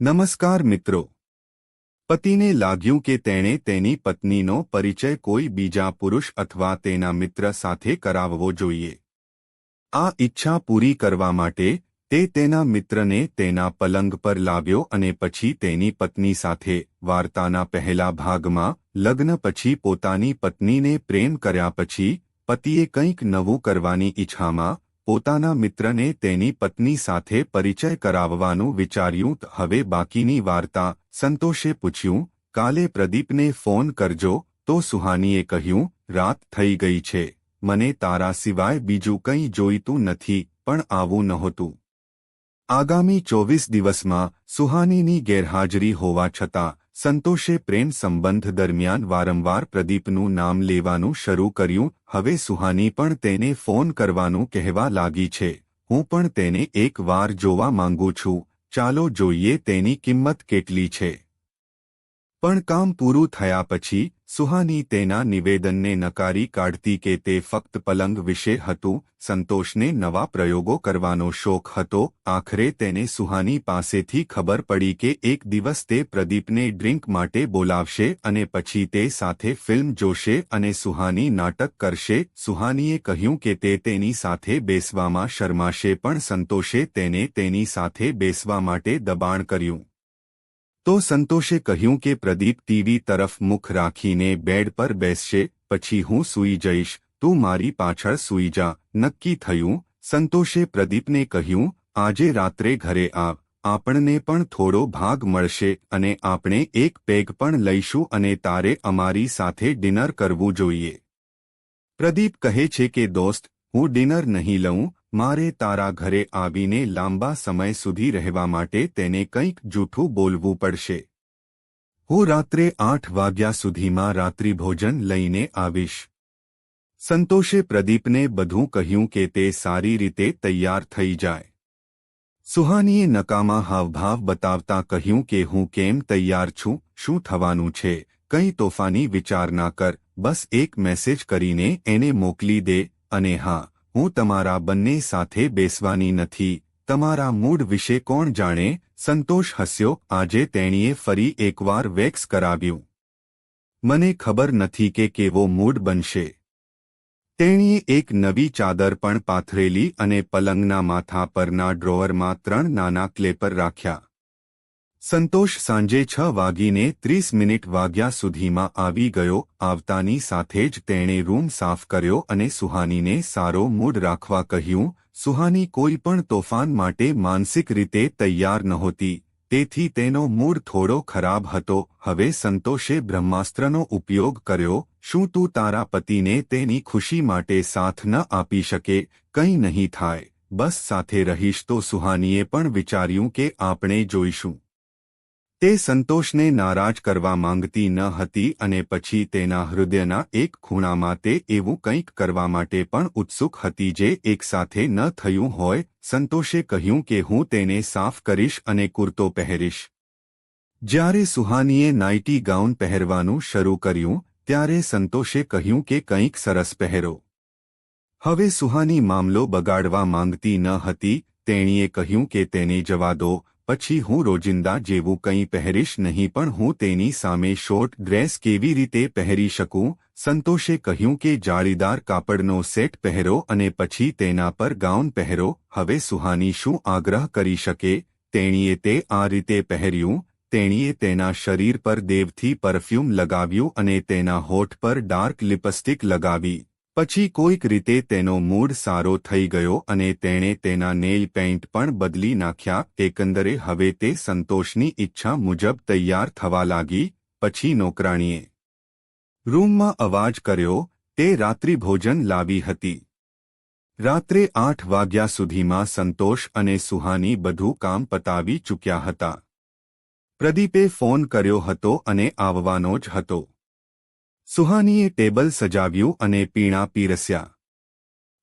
નમસ્કાર મિત્રો. પતિને લાગ્યું કે તેણે તેની પત્નીનો પરિચય કોઈ બીજા પુરુષ અથવા તેના મિત્ર સાથે કરાવવો જોઈએ. આ ઈચ્છા પૂરી કરવા માટે તે તેના મિત્રને તેના પલંગ પર લાવ્યો અને પછી તેની પત્ની સાથે વાર્તાના પહેલા ભાગમાં લગ્ન પછી પોતાની પત્નીને પ્રેમ કર્યા પછી પતિએ કંઈક નવું કરવાની ઈચ્છામાં પોતાના મિત્રને તેની પત્ની સાથે પરિચય કરાવવાનું વિચાર્યું હવે બાકીની વાર્તા સંતોષે પૂછ્યું, કાલે પ્રદીપને ફોન કરજો, તો સુહાનીએ કહ્યું, રાત થઈ ગઈ છે. મને તારા સિવાય બીજું કંઈ જોઈતું નથી, પણ આવું નહોતું. આગામી ચોવીસ દિવસમાં સુહાનીની ગેરહાજરી હોવા છતાં સંતોષે પ્રેમ સંબંધ દરમિયાન વારંવાર પ્રદીપનું નામ લેવાનું શરૂ કર્યું. હવે સુહાની પણ તેને ફોન કરવાનું કહેવા લાગી છે. હું પણ તેને એક વાર જોવા માંગુ છું. ચાલો જોઈએ તેની કિંમત કેટલી છે. પણ કામ પૂરું થયા પછી, સુહાની તેના નિવેદનને નકારી કાઢતી કે તે ફક્ત પલંગ વિશે હતું, સંતોષને નવા પ્રયોગો કરવાનો શોખ હતો, આખરે તેને સુહાની પાસેથી ખબર પડી કે એક દિવસ તે પ્રદીપને ડ્રિંક માટે બોલાવશે અને પછી તે સાથે ફિલ્મ જોશે અને સુહાની નાટક કરશે, સુહાનીએ કહ્યું કે તે તેની સાથે બેસવામાં શરમાશે પણ સંતોષે તેને તેની સાથે બેસવા માટે દબાણ કર્યું. તો સંતોષે કહ્યું કે પ્રદીપ ટીવી તરફ મુખ રાખીને બેડ પર બેસશે, પછી હું સૂઈ જઈશ, તું મારી પાછળ સૂઈ જા, નક્કી થયું, સંતોષે પ્રદીપને કહ્યું, આજે રાત્રે ઘરે આવ, આપણને પણ થોડો ભાગ મળશે અને આપણે એક પેગ પણ લઈશું અને તારે અમારી સાથે ડિનર કરવું જોઈએ. પ્રદીપ કહે છે કે, દોસ્ત, હું ડિનર નહીં લઉં મારે તારા ઘરે આવીને લાંબા સમય સુધી રહેવા માટે તેને કંઈક જૂઠું બોલવું પડશે. હું રાત્રે આઠ વાગ્યા સુધીમાં રાત્રિભોજન લઈને આવીશ. સંતોષે પ્રદીપને બધું કહ્યું કે તે સારી રીતે તૈયાર થઈ જાય. સુહાનીએ નકામા હાવભાવ બતાવતા કહ્યું કે હું કેમ તૈયાર છું, શું થવાનું છે, કંઈ તોફાની વિચાર ના કર, બસ એક મેસેજ કરીને એને મોકલી દે, અને હા હું તમારા બંને સાથે બેસવાની નથી. તમારા મૂડ વિશે કોણ જાણે? સંતોષ હસ્યો. આજે તેણીએ ફરી એકવાર વેક્સ કરાવ્યું. મને ખબર નથી કે કેવો મૂડ બનશે. તેણીએ એક નવી ચાદર પણ પાથરેલી અને પલંગના માથા પરના ડ્રોવરમાં ત્રણ નાના ક્લેપર રાખ્યા. સંતોષ સાંજે છ વાગીને ત્રીસ મિનિટ વાગ્યા સુધીમાં આવી ગયો. આવતાની સાથે જ તેણે રૂમ સાફ કર્યો અને સુહાનીને સારો મૂડ રાખવા કહ્યું, સુહાની કોઈ પણ તોફાન માટે માનસિક રીતે તૈયાર નહોતી, તેથી તેનો મૂડ થોડો ખરાબ હતો. હવે સંતોષે બ્રહ્માસ્ત્રનો ઉપયોગ કર્યો, શું તું તારા પતિને તેની ખુશી માટે સાથ ન આપી શકે? કંઈ નહીં થાય. બસ સાથે રહીશ. તો સુહાનીએ પણ વિચાર્યું કે આપણે જોઈશું. તે સંતોષને નારાજ કરવા માંગતી ન હતી અને પછી તેના હૃદયના એક ખૂણામાં તે એવું કંઈક કરવા માટે પણ ઉત્સુક હતી જે એકસાથે ન થયું હોય, સંતોષે કહ્યું કે હું તેને સાફ કરીશ અને કુર્તો પહેરીશ. જ્યારે સુહાનીએ નાઇટી ગાઉન પહેરવાનું શરૂ કર્યું, ત્યારે સંતોષે કહ્યું કે કંઈક સરસ પહેરો. હવે સુહાની મામલો બગાડવા માંગતી ન હતી, તેણીએ કહ્યું કે તેને જવા દો પછી હું રોજિંદા જેવું કંઈ પહેરીશ નહીં, પણ હું તેની સામે શોર્ટ ડ્રેસ કેવી રીતે પહેરી શકું? સંતોષે કહ્યું કે જાળીદાર કાપડનો સેટ પહેરો અને પછી તેના પર ગાઉન પહેરો. હવે સુહાની શું આગ્રહ કરી શકે? તેણીએ તે આ રીતે પહેર્યું. તેણીએ તેના શરીર પર દેવથી પરફ્યુમ લગાવ્યું અને તેના હોઠ પર ડાર્ક લિપસ્ટિક લગાવી. પછી કોઈક રીતે તેનો મૂડ સારો થઈ ગયો અને તેણે તેના નેલ પેઇન્ટ પણ બદલી નાખ્યા. એકંદરે હવે તે સંતોષની ઈચ્છા મુજબ તૈયાર થવા લાગી. પછી નોકરાણીએ રૂમમાં અવાજ કર્યો. તે રાત્રિભોજન લાવી હતી. રાત્રે આઠ વાગ્યા સુધીમાં સંતોષ અને સુહાની બધું કામ પતાવી ચૂક્યા હતા. પ્રદીપે ફોન કર્યો હતો અને આવવાનો જ હતો. સુહાનીએ ટેબલ સજાવ્યું અને પીણા પીરસ્યા.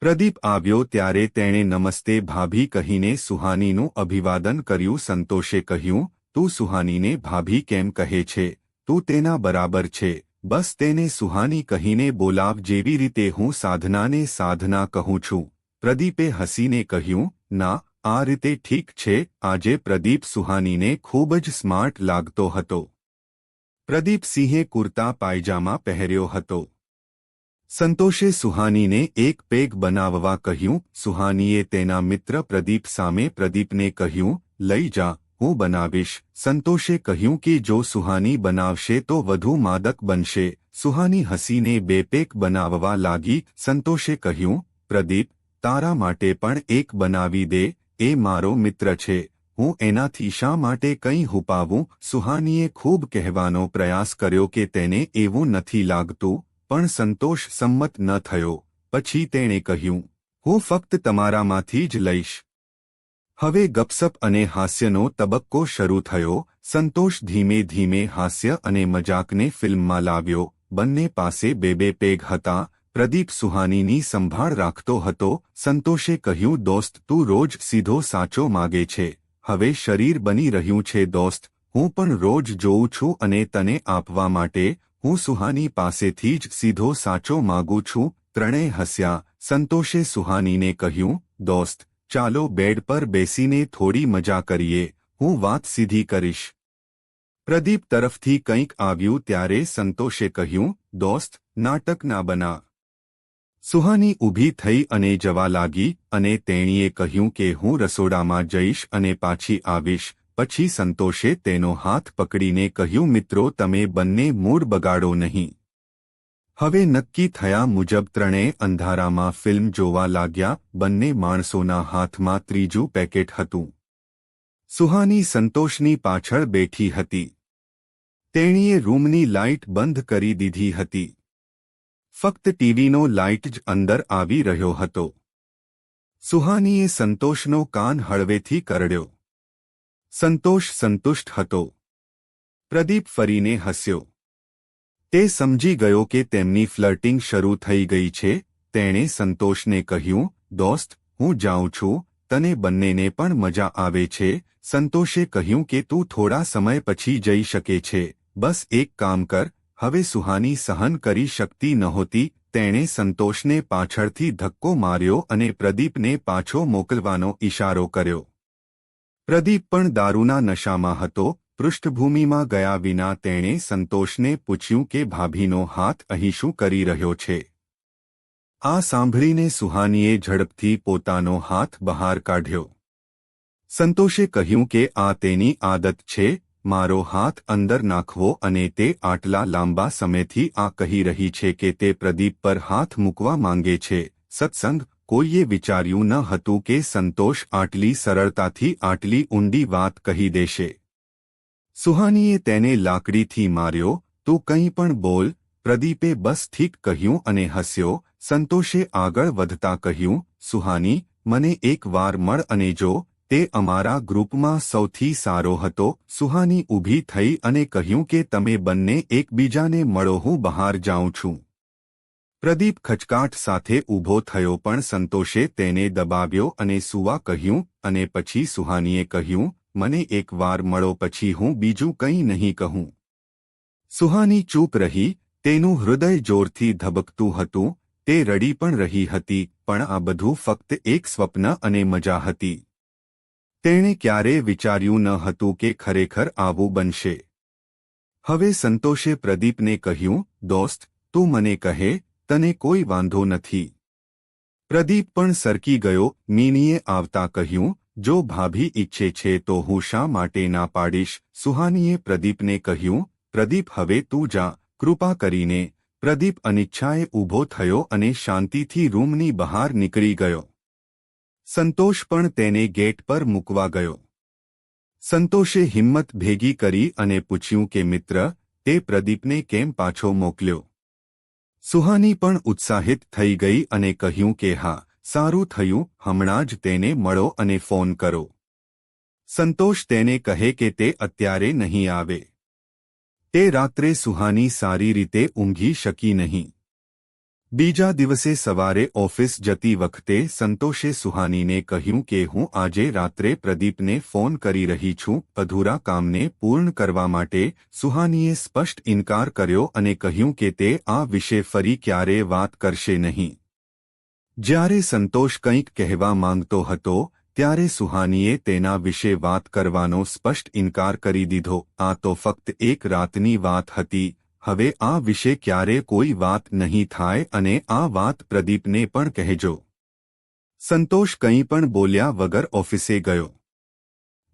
પ્રદીપ આવ્યો ત્યારે તેણે નમસ્તે ભાભી કહીને સુહાનીનું અભિવાદન કર્યું. સંતોષે કહ્યું, તું સુહાનીને ભાભી કેમ કહે છે? તું તેના બરાબર છે. બસ તેને સુહાની કહીને બોલાવ જેવી રીતે હું સાધનાને સાધના કહું છું. પ્રદીપે હસીને કહ્યું, ના, આ રીતે ઠીક છે. આજે પ્રદીપ સુહાનીને ખૂબ જ સ્માર્ટ લાગતો હતો. પ્રદીપ સિંહે કુર્તા પાયજામા પહેર્યો હતો. સંતોષે સુહાનીને એક પેગ બનાવવા કહ્યું, સુહાનીએ તેના મિત્ર પ્રદીપ સામે પ્રદીપને કહ્યું, લઈ જા, હું બનાવીશ સંતોષે કહ્યું કે જો સુહાની બનાવશે તો વધુ માદક બનશે. સુહાની હસીને બે પેક બનાવવા લાગી. સંતોષે કહ્યું, પ્રદીપ, તારા માટે પણ એક બનાવી દે, એ મારો મિત્ર છે. હું એનાથી શા માટે કંઈ હુપાવું? સુહાનીએ ખૂબ કહેવાનો પ્રયાસ કર્યો કે તેને એવું નથી લાગતું, પણ સંતોષ સંમત ન થયો. પછી તેણે કહ્યું, હું ફક્ત તમારામાંથી જ લઈશ. હવે ગપસપ અને હાસ્યનો તબક્કો શરૂ થયો. સંતોષ ધીમે ધીમે હાસ્ય અને મજાકને ફિલ્મમાં લાવ્યો. બંને પાસે બે બે પેગ હતા. પ્રદીપ સુહાનીની સંભાળ રાખતો હતો. સંતોષે કહ્યું, દોસ્ત, તું રોજ સીધો સાચો માગે છે. હવે શરીર બની રહ્યું છે, દોસ્ત. હું પણ રોજ જોઉં છું અને તને આપવા માટે હું સુહાની પાસેથી જ સીધો સાચો માગું છું. ત્રણેય હસ્યા સંતોષે સુહાનીને કહ્યું, દોસ્ત, ચાલો બેડ પર બેસીને થોડી મજા કરીએ. હું વાત સીધી કરીશ. પ્રદીપ તરફથી કંઈક આવ્યું ત્યારે સંતોષે કહ્યું, દોસ્ત, નાટક ના બના. સુહાની ઊભી થઈ અને જવા લાગી અને તેણીએ કહ્યું કે હું રસોડામાં જઈશ અને પાછી આવીશ, પછી સંતોષે તેનો હાથ પકડીને કહ્યું, મિત્રો, તમે બંને મૂડ બગાડો નહીં. હવે નક્કી થયા મુજબ ત્રણેય અંધારામાં ફિલ્મ જોવા લાગ્યા, બંને માણસોના હાથમાં ત્રીજું પેકેટ હતું. સુહાની સંતોષની પાછળ બેઠી હતી. તેણીએ રૂમની લાઇટ બંધ કરી દીધી હતી. ફક્ત ટીવીનો લાઇટ જ અંદર આવી રહ્યો હતો. સુહાનીએ સંતોષનો કાન હળવેથી કરડ્યો. સંતોષ સંતુષ્ટ હતો. પ્રદીપ ફરીને હસ્યો. તે સમજી ગયો કે તેમની ફ્લર્ટિંગ શરૂ થઈ ગઈ છે, તેણે સંતોષને કહ્યું, દોસ્ત, હું જાઉં છું, તને બંનેને પણ મજા આવે છે, સંતોષે કહ્યું કે તું થોડા સમય પછી જઈ શકે છે, બસ એક કામ કર હવે સુહાની સહન કરી શકતી નહોતી, તેણે સંતોષને પાછળથી ધક્કો માર્યો અને પ્રદીપને પાછો મોકલવાનો ઇશારો કર્યો. પ્રદીપ પણ દારૂના નશામાં હતો, પૃષ્ઠભૂમિમાં ગયા વિના તેણે સંતોષને પૂછ્યું કે ભાભીનો હાથ અહીં શું કરી રહ્યો છે? આ સાંભળીને સુહાનીએ ઝડપથી પોતાનો હાથ બહાર કાઢ્યો. સંતોષે કહ્યું કે આ તેની આદત છે મારો હાથ અંદર નાખવો અને તે આટલા લાંબા સમયથી આ કહી રહી છે કે તે પ્રદીપ પર હાથ મૂકવા માંગે છે. સત્સંગ, કોઈએ વિચાર્યું ન હતું કે સંતોષ આટલી સરળતાથી આટલી ઊંડી વાત કહી દેશે. સુહાનીએ તેને લાકડીથી માર્યો, તું કંઈ પણ બોલ, પ્રદીપે બસ ઠીક કહ્યું અને હસ્યો, સંતોષે આગળ વધતા કહ્યું, સુહાની, મને એક વાર મળ અને જો તે અમારા ગ્રુપમાં સૌથી સારો હતો. સુહાની ઊભી થઈ અને કહ્યું કે તમે બંને એકબીજાને મળો, હું બહાર જાઉં છું. પ્રદીપ ખચકાટ સાથે ઊભો થયો પણ સંતોષે તેને દબાવ્યો અને સુવા કહ્યું, અને પછી સુહાનીએ કહ્યું, મને એક વાર મળો, પછી હું બીજું કંઈ નહીં કહું. સુહાની ચૂપ રહી, તેનું હૃદય જોરથી ધબકતું હતું, તે રડી પણ રહી હતી, પણ આ બધું ફક્ત એક સ્વપ્ન અને મજા હતી. તેણે ક્યારે વિચાર્યું ન હતું કે ખરેખર આવું બનશે. હવે સંતોષે પ્રદીપને કહ્યું, દોસ્ત, તું મને કહે, તને કોઈ વાંધો નથી. પ્રદીપ પણ સરકી ગયો મીનીએ આવતા કહ્યું, જો ભાભી ઈચ્છે છે તો હું શા માટે ના પાડીશ? સુહાનીએ પ્રદીપને કહ્યું, પ્રદીપ, હવે તું જા, કૃપા કરીને. પ્રદીપ અનિચ્છાએ ઊભો થયો અને શાંતિથી રૂમની બહાર નીકળી ગયો. સંતોષ પણ તેને ગેટ પર મૂકવા ગયો. સંતોષે હિંમત ભેગી કરી અને પૂછ્યું કે, મિત્ર, તે પ્રદીપને કેમ પાછો મોકલ્યો? સુહાની પણ ઉત્સાહિત થઈ ગઈ અને કહ્યું કે, હા, સારું થયું, હમણાં જ તેને મળો અને ફોન કરો. સંતોષ તેને કહે કે, તે અત્યારે નહીં આવે. તે રાત્રે સુહાની સારી રીતે ઊંઘી શકી નહીં. બીજા દિવસે સવારે ઓફિસ જતી વખતે સંતોષે સુહાનીને કહ્યું કે હું આજે રાત્રે પ્રદીપને ફોન કરી રહી છું, અધૂરા કામને પૂર્ણ કરવા માટે સુહાનીએ સ્પષ્ટ ઇનકાર કર્યો અને કહ્યું કે તે આ વિશે ફરી ક્યારે વાત કરશે નહીં. જ્યારે સંતોષ કંઈક કહેવા માંગતો હતો, ત્યારે સુહાનીએ તેના વિશે વાત કરવાનો સ્પષ્ટ ઇનકાર કરી દીધો. આ તો ફક્ત એક રાતની વાત હતી હવે આ વિશે ક્યારે કોઈ વાત નહીં થાય અને આ વાત પ્રદીપને પણ કહેજો. સંતોષ કંઈ પણ બોલ્યા વગર ઓફિસે ગયો.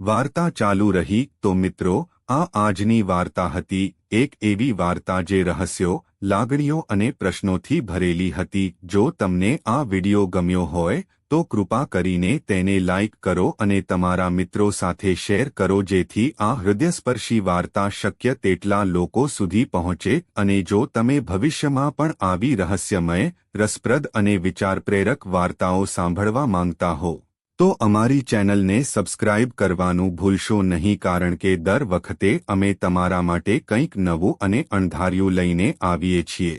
વાર્તા ચાલુ રહી તો મિત્રો, આ આજની વાર્તા હતી, એક એવી વાર્તા જે રહસ્યો, લાગણીઓ અને પ્રશ્નોથી ભરેલી હતી, જો તમને આ વિડિયો ગમ્યો હોય તો કૃપા કરીને તેને લાઇક કરો અને તમારા મિત્રો સાથે શેર કરો જેથી આ હૃદયસ્પર્શી વાર્તા શક્ય તેટલા લોકો સુધી પહોંચે અને જો તમે ભવિષ્યમાં પણ આવી રહસ્યમય, રસપ્રદ અને વિચારપ્રેરક વાર્તાઓ સાંભળવા માંગતા હો, તો અમારી ચેનલને સબસ્ક્રાઇબ કરવાનું ભૂલશો નહીં કારણ કે દર વખતે અમે તમારા માટે કંઈક નવું અને અણધાર્યું લઈને આવીએ છીએ.